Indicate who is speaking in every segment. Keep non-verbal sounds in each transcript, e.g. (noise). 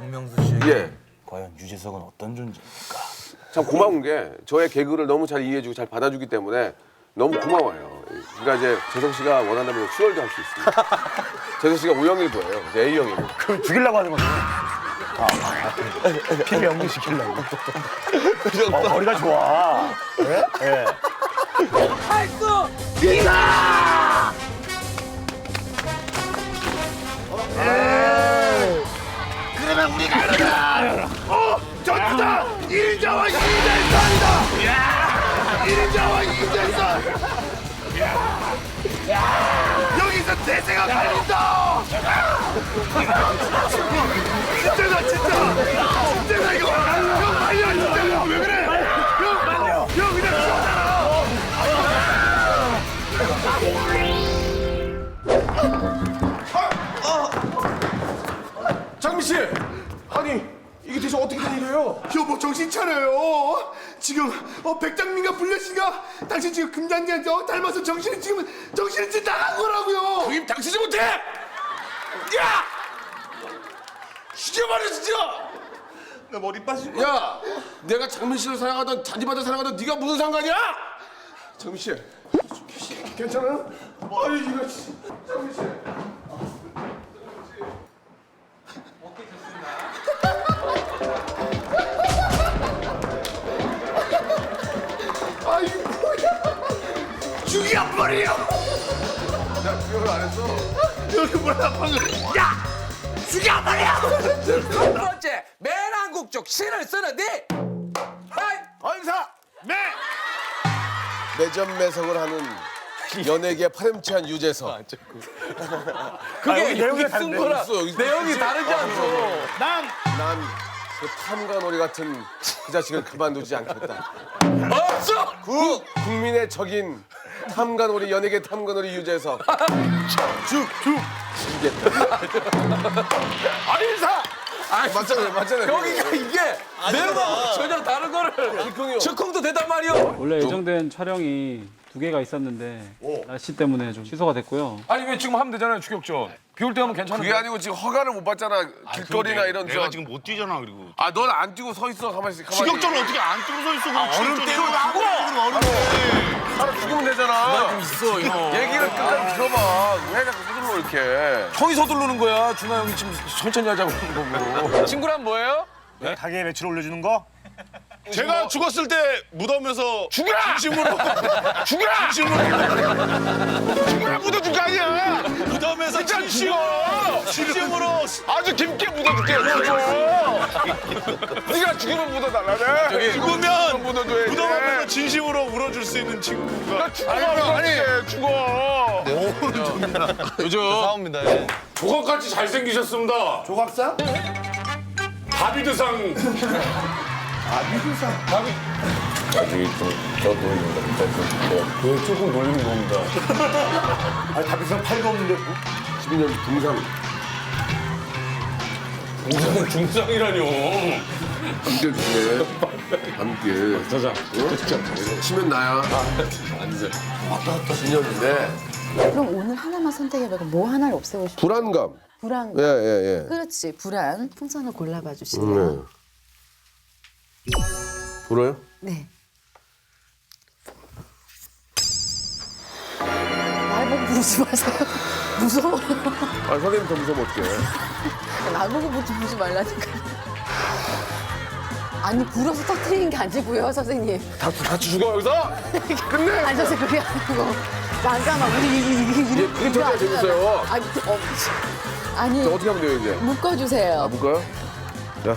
Speaker 1: 박명수 씨에게
Speaker 2: 예.
Speaker 1: 과연 유재석은 어떤 존재입니까?
Speaker 2: 참 고마운 게 저의 개그를 너무 잘 이해해주고 잘 받아주기 때문에 너무 고마워요. 그러니까 이제 재석 씨가 원한다면 수월도 할 수 있습니다. (laughs) 재석 씨가 오영일보예요. 이제 A형이고.
Speaker 1: 그럼 죽이려고 하는 거죠? 아, 아, 피부 연기시키려고. 어, 머리가 좋아. 예? 예.
Speaker 3: 전투다! 야! 이자와 이재선! 여기서 대세가 갈린다! 진짜다 진짜! 진짜다 이거! 형 말려 진짜! 왜 그래? 형 말려! 형 그냥 죽었잖아!
Speaker 4: 장미 씨, 아니 이게 대체 어떻게 된 일이에요?
Speaker 3: 여보 정신 차려요. 지금 어 백장민가 불려씨가 당신 지금 금단지한테 어, 닮아서 정신이 지금 정신이 지금 나간 거라고요.
Speaker 4: 부임 당치지 못해! 야! 죽여버려 진짜!
Speaker 3: 나 머리 빠진 거.
Speaker 4: 야, 내가 장민 씨를 사랑하던 잔디밭을 사랑하던 네가 무슨 상관이야? 장민 씨, 괜찮아요? 아니 이거 씨, 장민 씨.
Speaker 3: 죽여버려.
Speaker 4: 이걸 안 했어?
Speaker 3: 여기 뭐야 방금? 야! 죽여버려.
Speaker 5: 첫 번째 매한국 쪽 신을 쓰는 니
Speaker 4: 언사!
Speaker 3: 네.
Speaker 2: 매점 매석을 하는 연예계 파렴치한 유재석.
Speaker 5: 그게
Speaker 1: 여기 내용이
Speaker 5: 쓴
Speaker 1: 다른데.
Speaker 5: 거랑
Speaker 2: 있어, 여기
Speaker 5: 내용이
Speaker 2: 있어.
Speaker 5: 다르지 않소
Speaker 2: 난그 탐관오리 같은 그 자식을 가만두지 않겠다.
Speaker 5: 없어
Speaker 2: 그 국민의 적인 탐관오리 연예계 탐관오리 유재석.
Speaker 4: 아인사!
Speaker 2: 맞잖아요, 맞잖아요.
Speaker 5: 여기가 이게 내용하고 전혀 다른 거를
Speaker 2: 즉흥이요.
Speaker 5: 즉흥도 되단 말이오
Speaker 6: 원래 예정된 촬영이 두 개가 있었는데 날씨 때문에 좀 취소가 됐고요.
Speaker 5: 아니 왜 지금 하면 되잖아요 추격전 비 올 때 하면 괜찮은데
Speaker 2: 그게 아니고 지금 허가를 못 받잖아. 길거리나 이런
Speaker 7: 내가
Speaker 2: 저.
Speaker 7: 지금 못 뛰잖아 그리고
Speaker 2: 아, 넌 안 뛰고 서 있어. 가만히 있어. 가만히.
Speaker 7: 추격전을 어떻게 안 뛰고 서 있어 아,
Speaker 2: 얼음 떼우라고! 하나 죽으면 되잖아. 있어, 형. 얘기를 끝까지 들어봐. 왜 자꾸 서둘러 이렇게.
Speaker 5: 형이 서두르는 거야 준하 형이 지금 천천히 하자고 그러는 거고 친구란 뭐예요?
Speaker 1: 가게에 매출 올려주는 거?
Speaker 7: 제가 죽었을 때 무덤에서
Speaker 5: 죽여라!
Speaker 7: 진심으로 (laughs)
Speaker 5: 죽여라!
Speaker 7: 죽어라 묻어줄 거 아니야 무덤에서 진심으로 진심으로
Speaker 2: 아주 깊게 묻어줄게. 묻어. 네가 죽으면 묻어달라네.
Speaker 7: 죽으면
Speaker 2: 묻어줘야지.
Speaker 7: 무덤 앞에서 진심으로 울어줄 수 있는 친구가
Speaker 2: 죽어. 아니, 죽어. (laughs)
Speaker 4: 조각같이 잘생기셨습니다.
Speaker 3: 조각상?
Speaker 4: 다비드상. (laughs)
Speaker 1: 아니 다비상 팔도 없는데 뭐?
Speaker 2: 12년 중상.
Speaker 4: 중상이라뇨.
Speaker 2: 함께 주네. 함께. 자자. 어? 치면 나야. 안 돼. 왔다 갔다 10년인데.
Speaker 8: 그럼 오늘 하나만 선택해보고 뭐 하나를 없애고 싶어?
Speaker 2: 불안감.
Speaker 8: 불안.
Speaker 2: 예, 예, 예.
Speaker 8: 그렇지, 불안. 풍선을 골라봐 주실래요?
Speaker 2: 네. 불어요?
Speaker 8: 네. 날 보고 부르지 마세요. (laughs) 무서워.
Speaker 2: 아, 선생님 더 무서우면 어떡해.
Speaker 8: 날 보고 부르지 부르지 말라니까. 아니 불어서 터트리는 게 아니고요, 선생님.
Speaker 2: 다, 같이 죽어, 여기서? 끝내! (laughs)
Speaker 8: 아니, 선생님 그게 아니고. 잠깐만, 우리 이거 이거
Speaker 2: 예, 그게 저기가 재밌어요.
Speaker 8: 아니, 어, 아니
Speaker 2: 저 어떻게 하면 돼요, 이제?
Speaker 8: 묶어주세요.
Speaker 2: 볼까요? 자,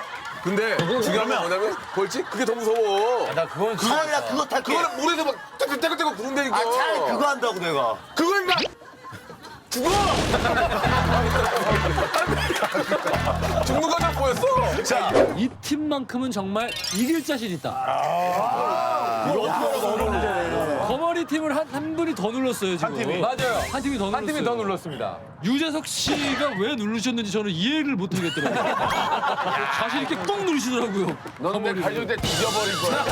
Speaker 5: 근데
Speaker 2: 중요한 건 뭐냐면 벌칙? 그게 더 무서워.
Speaker 5: 나 그건
Speaker 1: 그거 아니라 그거 탈게.
Speaker 2: 그거는 물에서 막 떼글떼글떼글 부른다니까.
Speaker 1: 아 차라리 그거 한다고 내가.
Speaker 2: 그거 임마! 죽어! (laughs)
Speaker 5: 죽는 거좀 보였어.
Speaker 9: 이 팀만큼은 정말 이길 자신 있다. 거 머리 팀을 한, 한 분이 더 눌렀어요 지금.
Speaker 5: 맞아요.
Speaker 9: 한 팀이 더 눌렀어요.
Speaker 5: 한 팀이 더 눌렀습니다.
Speaker 9: 유재석 씨가 왜 누르셨는지 저는 이해를 못 하겠더라고요. (laughs) 자신 있게 꾹 누르시더라고요.
Speaker 5: 너는 내때 뒤져버릴 거야.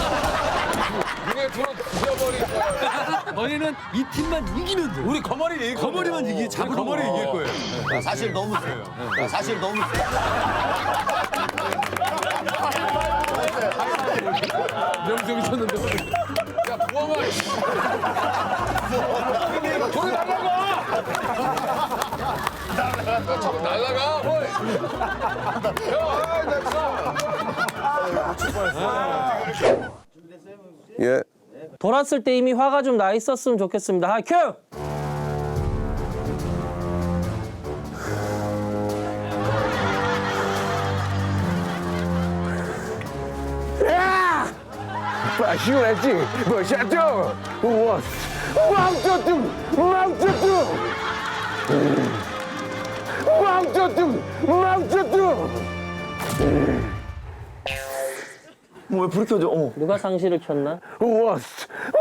Speaker 5: 눈에 들어 뒤져버릴 거야.
Speaker 9: 너희는 이 팀만 이기면 돼.
Speaker 5: 우리 거머리 이길 거야.
Speaker 9: 거머리만 이기 잡으로
Speaker 5: 거머리 이길 거예요.
Speaker 1: 사실 너무 세요. 사실 너무
Speaker 5: 명성이 쳤는데. 야. 저리 날라가. 야, 자꾸 날라가. 헐.
Speaker 2: 예.
Speaker 10: 돌았을 때 이미 화가 좀 나 있었으면 좋겠습니다. 하 큐!
Speaker 2: 시원했지? 뭐 샤죠? 우와. 맘쩌뚱! 맘쩌뚱! 맘쩌뚱! 맘쩌뚱!
Speaker 1: 뭐왜 불이 켜져? 어.
Speaker 10: 누가 상실을 쳤나?
Speaker 2: 우와.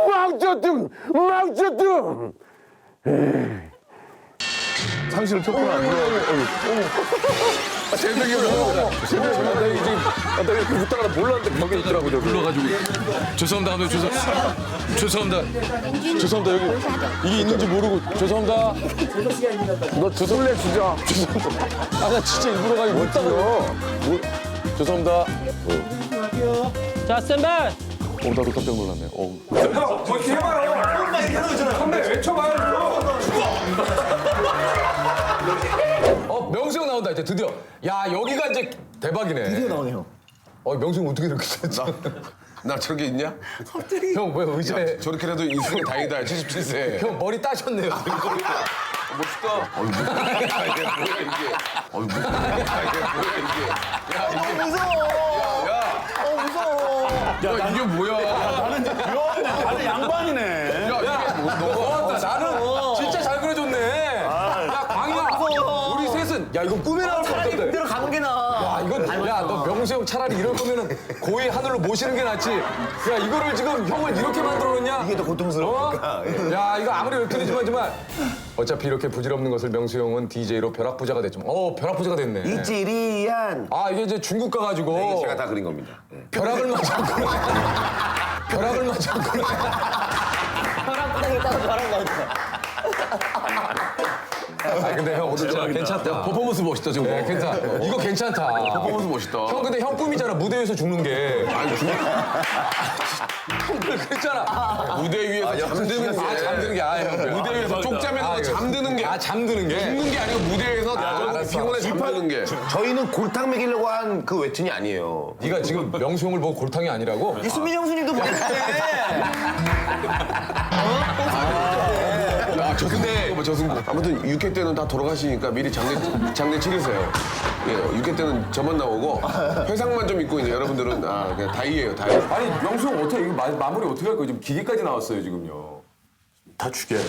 Speaker 2: 맘쩌뚱! 맘쩌뚱!
Speaker 1: 상실을 켰구나.
Speaker 2: 새벽에 뭐. 새벽에 나 이제 나 이렇게 웃다가 몰랐는데 벽에 있더라고 저기.
Speaker 5: 불러가지고. 죄송합니다. 감독 죄송. 죄송합니다. 죄송합니다. 여기 이게 있는지 모르고 죄송합니다.
Speaker 2: 너 죄송해 진짜. 죄송합니다.
Speaker 5: 아 나 진짜 일부러 가지고 웃다가. 뭐, 죄송합니다.
Speaker 10: 자, 스탠바이!
Speaker 5: 어 나도 깜짝 놀랐네. 어. 어 명수 형 나온다 이제 드디어. 야 여기가 이제 대박이네.
Speaker 1: 드디어 나오네요.
Speaker 5: 어 명수 형 어떻게 이렇게 됐지?
Speaker 2: 나 저렇게 있냐?
Speaker 5: 형왜 의자에?
Speaker 2: 저렇게라도 인생의 다이다 77세.
Speaker 5: 형 머리 따셨네요.
Speaker 2: 멋있다. 어이 뭐 야 이게? 어이 뭐 야 이게?
Speaker 1: 무서워. 어 무서워.
Speaker 2: 야 이게 뭐야?
Speaker 1: 나는 양반이네.
Speaker 5: 이건 나올 것
Speaker 1: 차라리. 그대로 가는 게 나아.
Speaker 5: 야 이건 야너 명수 형 차라리 이럴 거면은 고이 하늘로 모시는 게 낫지. 야 이거를 지금 형을 이렇게 만들어 놓냐?
Speaker 1: 이게 더 고통스러우니까. 예.
Speaker 5: 야 이거 아무리 웹툰이지만 어차피 이렇게 부질없는 것을 명수 형은 DJ로 벼락부자가 됐죠. 어 벼락부자가 됐네.
Speaker 1: 이찌리안.
Speaker 5: 아 이게 이제 중국 가가지고
Speaker 2: 제가 다 그린 겁니다.
Speaker 5: 벼락을 맞았구나. (laughs) 벼락을 맞았구나.
Speaker 1: 벼락부당했다고 벼락 나왔다.
Speaker 5: 아 근데 형 진짜 괜찮다. 퍼포먼스 멋있다 지금. 네, 괜찮아. 이거 괜찮다.
Speaker 2: 퍼포먼스 멋있다.
Speaker 5: 형 근데 형 꿈이잖아 무대 위에서 죽는 게.
Speaker 2: 아니
Speaker 5: 중형 그랬잖아.
Speaker 2: 무대 위에서 잠드는 게.
Speaker 5: 아 잠드는 게 아예 형.
Speaker 2: 무대 위에서 쪽잠에서
Speaker 5: 아,
Speaker 2: 잠드는 게.
Speaker 5: 아 잠드는 게.
Speaker 2: 죽는 게 아니고 무대에서 피곤해 잠드는 게.
Speaker 3: 저희는 골탕 먹이려고 한그 웹툰이 아니에요.
Speaker 5: 네가 지금 명수 형을 보고 골탕이 아니라고?
Speaker 1: 수민 형수님도 보냈대.
Speaker 2: 아, 저승구, 저승구. 아무튼 6회 때는 다 돌아가시니까 미리 장례, 장례 치르세요. 예, 6회 때는 저만 나오고 회상만 좀 있고 이제 여러분들은 아, 그냥 다이예요, 다이.
Speaker 5: 아니 명수 형 어떻게 이거 마, 마무리 어떻게 할 거예요? 지금 기계까지 나왔어요 지금요.
Speaker 3: 다 죽여야 돼.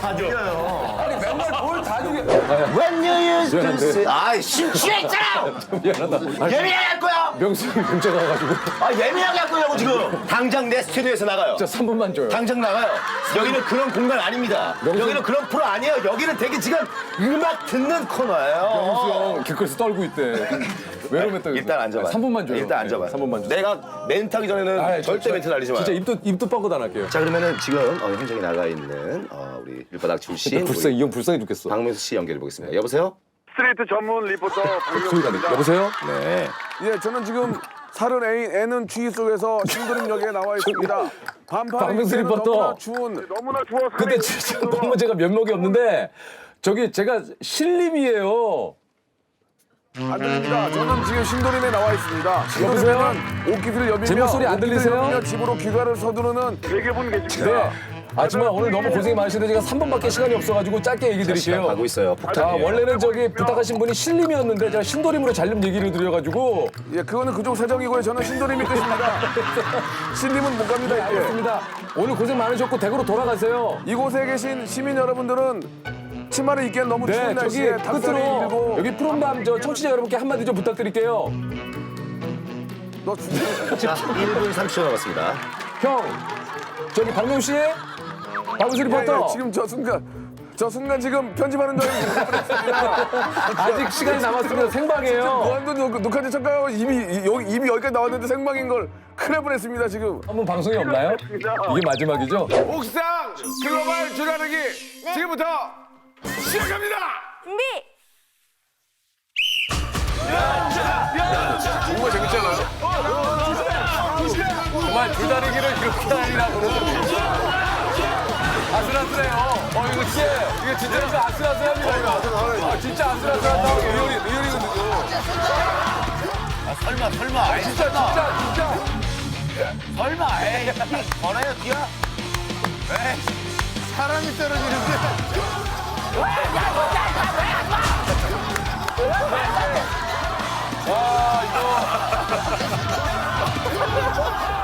Speaker 1: 다 죽여요.
Speaker 5: 아니 맨날 뭘다 죽여.
Speaker 1: When you used to say. 아, 심취했잖아! 예민하게 할 거야!
Speaker 5: 명수 형 문자 가가지고
Speaker 1: 아, 예민하게 할 거냐고, 지금! 당장 내 스튜디오에서 나가요.
Speaker 5: 진짜 3분만 줘요.
Speaker 1: 당장 나가요. 여기는 그런 공간 아닙니다. 여기는 그런 프로 아니에요. 여기는 되게 지금 음악 듣는 코너예요.
Speaker 5: 명수 형 길거리에서 떨고 있대. 외로움에 떨고.
Speaker 1: 일단 앉아봐.
Speaker 5: 3분만 줘요.
Speaker 1: 일단 앉아봐.
Speaker 5: 네, 3분만 줘.
Speaker 1: 내가 멘트 하기 전에는
Speaker 5: 아이, 저-
Speaker 1: 절대
Speaker 5: 저-
Speaker 1: 멘트 날리지 마.
Speaker 5: 진짜 입도 입도 뻥긋 안 할게요.
Speaker 1: 자, 그러면은 지금 어, 현장에 나가 있는 어, 우리 일바닥 출신
Speaker 5: 불쌍
Speaker 1: 우리
Speaker 5: 이형 불쌍해 죽겠어.
Speaker 1: 박명수 씨 연결해 보겠습니다. 여보세요?
Speaker 3: 스트레이트 전문 리포터 (laughs)
Speaker 5: 소리가 나. 여보세요?
Speaker 1: 네.
Speaker 2: 예, 저는 지금 살은 애인 애는 추위 속에서 신도림역에 나와 있습니다. (laughs) 반팔
Speaker 5: 박명수 리포터.
Speaker 2: 너무나 추운
Speaker 3: 너무나 좋아서
Speaker 5: 근데 진짜 너무 제가 면목이 없는데 저기 제가 신림이에요.
Speaker 2: 아들입니다. 저는 지금 신도림에 나와 있습니다.
Speaker 5: 여보세요?
Speaker 2: 신도림에는 옷깃을 여미며
Speaker 5: 제 목 소리 안 들리세요?
Speaker 2: 집으로 귀가를 서두르는
Speaker 3: 되게 분 계십니다.
Speaker 5: 네. 하지만 오늘 너무 고생이 많으신데 제가 3분밖에 시간이 없어가지고 짧게 얘기 드릴게요.
Speaker 1: 가고 있어요.
Speaker 5: 자,
Speaker 1: 폭탄이에요.
Speaker 5: 원래는 저기 부탁하신 분이 신림이었는데 제가 신도림으로 잘림 얘기를 드려가지고
Speaker 2: 예, 그거는 그쪽 사정이고요. 저는 신도림이 끝입니다. (laughs) 신림은 못 갑니다. 이제.
Speaker 5: 알겠습니다. 오늘 고생 많으셨고 대구로 돌아가세요.
Speaker 2: 이곳에 계신 시민 여러분들은 치마를 입기엔 너무
Speaker 5: 네,
Speaker 2: 추운
Speaker 5: 저기
Speaker 2: 날씨에
Speaker 5: 끝으로
Speaker 2: 밀고
Speaker 5: 여기 푸른밤 저 청취자 여러분께 한마디 좀 부탁드릴게요.
Speaker 2: 너 진짜
Speaker 4: 자, 1분 30초 남았습니다.
Speaker 5: 형, 저기 박명수 씨, 박명수
Speaker 2: 예,
Speaker 5: 리포터.
Speaker 2: 예, 지금 저 순간 저 순간 지금 편집하는 줄 알고
Speaker 5: 아직 시간이 남았습니다. 생방이에요.
Speaker 2: 무한도 녹- 녹화제 쳤가요? 이미 이- 여기 이미 여기까지 나왔는데 생방인 걸 큰일 날 뻔했습니다 지금.
Speaker 5: 한번 방송이 없나요? 이게 마지막이죠?
Speaker 2: 옥상 글로벌 줄다리기 지금부터 시작합니다.
Speaker 11: 준비.
Speaker 12: 정말 재밌잖아요.
Speaker 5: 정말 줄다리기를 이렇게 하리라 그러더니 아슬아슬해요. 어 이거 진짜 이거 진짜 이거 아슬아슬합니다. 이거. 아, 진짜 아슬아슬하다. 리얼이 리얼이거든요.
Speaker 4: 아, 설마, 설마. 에이,
Speaker 5: 진짜 진짜 진짜.
Speaker 4: 설마. 에이, 걸어요, 뛰어.
Speaker 13: 사람이 떨어지는데.
Speaker 2: 사람이 떨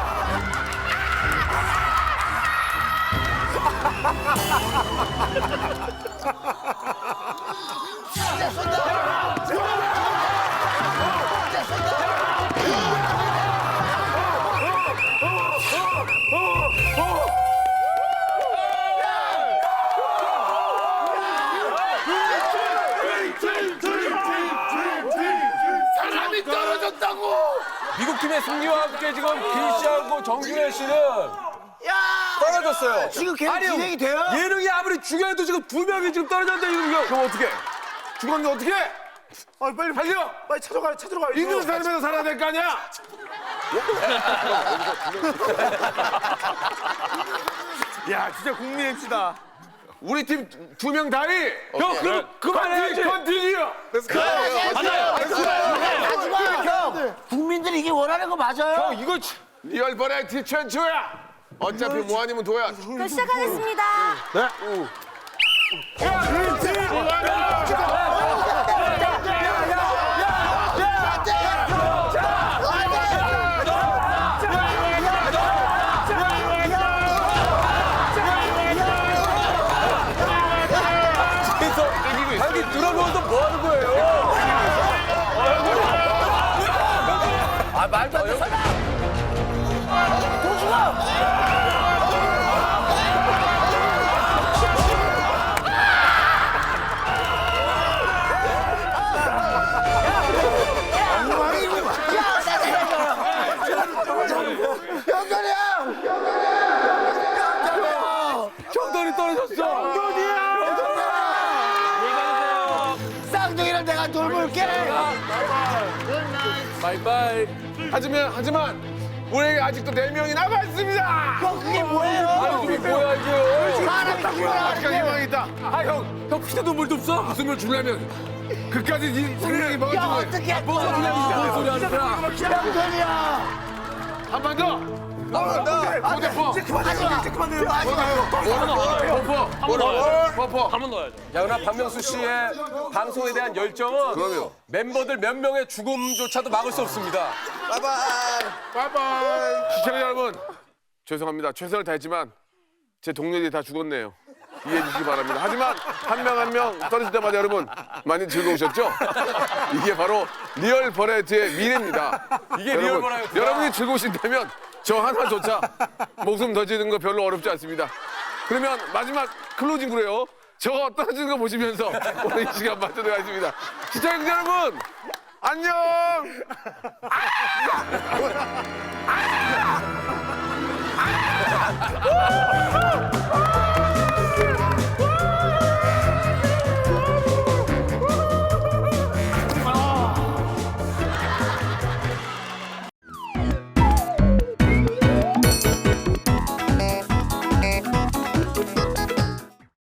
Speaker 5: 미국 팀의 승리와 함께 지금 길 씨하고 정준현 씨는 떨어졌어요.
Speaker 4: 지금 계속
Speaker 5: 아니요.
Speaker 4: 진행이 돼요?
Speaker 5: 예능이 아무리 중요해도 지금 두 명이 지금 떨어졌는데 이거
Speaker 2: 그럼 어떻게? 죽었는데 어떻게?
Speaker 13: 아, 빨리
Speaker 2: 달려.
Speaker 13: 빨리 찾아가요. 찾으러 가요.
Speaker 2: 있는 삶에서 살아야 될 거 아니야? (laughs)
Speaker 13: 야, 진짜 국민 MC다.
Speaker 2: 우리 팀 두 명 다이.
Speaker 5: 형 그럼 그만해야지.
Speaker 2: 컨티뉴.
Speaker 4: 형, 국민들이 이게 원하는 거 맞아요?
Speaker 2: 이거 치- 리얼 버라이티 최초야. 어차피 뭐 아니면 도야.
Speaker 11: 그럼 시작하겠습니다.
Speaker 5: 그
Speaker 2: 하지만 하지만 우리에게 아직도 네 명이 남아 있습니다.
Speaker 4: 형, 그게 뭐예요?
Speaker 5: 아니 이게 뭐야 이게?
Speaker 4: 사람이 죽어라.
Speaker 2: 아직까지 희망이 있다.
Speaker 5: 아 형, 형 피도 눈물도 없어?
Speaker 2: 무슨 걸 주려면 그까지 네 생명이
Speaker 4: 야,
Speaker 2: 먹어주고
Speaker 4: 어떻게
Speaker 5: 뭔 소리야 뭔 소리 하는 거야?
Speaker 4: 쌍둥이야.
Speaker 2: 한번 더. 고대포. 버퍼. 버퍼.
Speaker 5: 야 그러나 박명수 씨의 방송에 대한 열정은
Speaker 2: 그럼요.
Speaker 5: 멤버들 몇 명의 죽음조차도 막을 수 없습니다.
Speaker 2: 바이바이. 시청자 여러분 죄송합니다. 최선을 다했지만 제 동료들이 다 죽었네요. 이해해 주시기 바랍니다. 하지만 한 명 한 명 떨어질 때마다 여러분 많이 즐거우셨죠? 이게 바로 리얼 버라이어티의 미래입니다.
Speaker 5: 이게
Speaker 2: 여러분,
Speaker 5: 리얼 버라이어티야.
Speaker 2: 여러분이 즐거우신다면 저 하나조차 목숨 던지는 거 별로 어렵지 않습니다. 그러면 마지막 클로징으로요. 저거 떨어지는 거 보시면서 오늘 이 시간 마치도록 하겠습니다. 시청자 여러분, 안녕! 아! 아! 아!